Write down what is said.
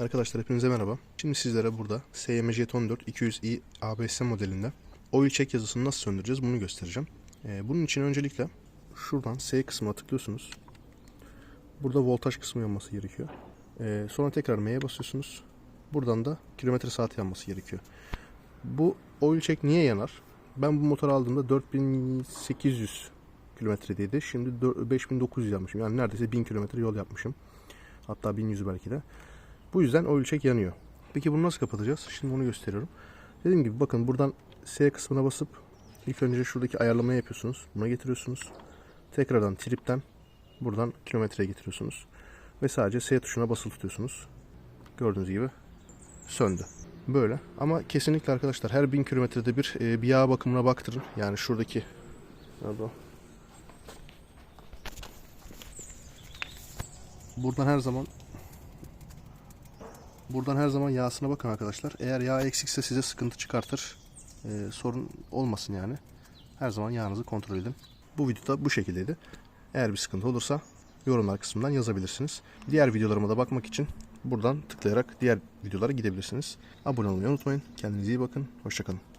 Arkadaşlar hepinize merhaba. Şimdi sizlere burada Jet 14 200i ABS modelinde oil check yazısını nasıl söndüreceğiz bunu göstereceğim. Ee, bunun için öncelikle şuradan S kısmına tıklıyorsunuz. Burada voltaj kısmı yanması gerekiyor. Ee, sonra tekrar M'ye basıyorsunuz. Buradan da kilometre saat yanması gerekiyor. Bu oil check niye yanar? Ben bu motoru aldığımda 4800 kilometredeydi. Şimdi dö- 5900 yapmışım. Yani neredeyse 1000 kilometre yol yapmışım. Hatta 1100 belki de. Bu yüzden oil check yanıyor. Peki bunu nasıl kapatacağız? Şimdi onu gösteriyorum. Dediğim gibi bakın buradan S kısmına basıp ilk önce şuradaki ayarlamayı yapıyorsunuz. Buna getiriyorsunuz. Tekrardan tripten buradan kilometreye getiriyorsunuz. Ve sadece S tuşuna basılı tutuyorsunuz. Gördüğünüz gibi söndü. Böyle. Ama kesinlikle arkadaşlar her 1000 kilometrede bir e, bir yağ bakımına baktırın. Yani şuradaki nerede o? Buradan her zaman Buradan her zaman yağsına bakın arkadaşlar. Eğer yağ eksikse size sıkıntı çıkartır. Ee, sorun olmasın yani. Her zaman yağınızı kontrol edin. Bu videoda bu şekildeydi. Eğer bir sıkıntı olursa yorumlar kısmından yazabilirsiniz. Diğer videolarıma da bakmak için buradan tıklayarak diğer videolara gidebilirsiniz. Abone olmayı unutmayın. Kendinize iyi bakın. Hoşçakalın.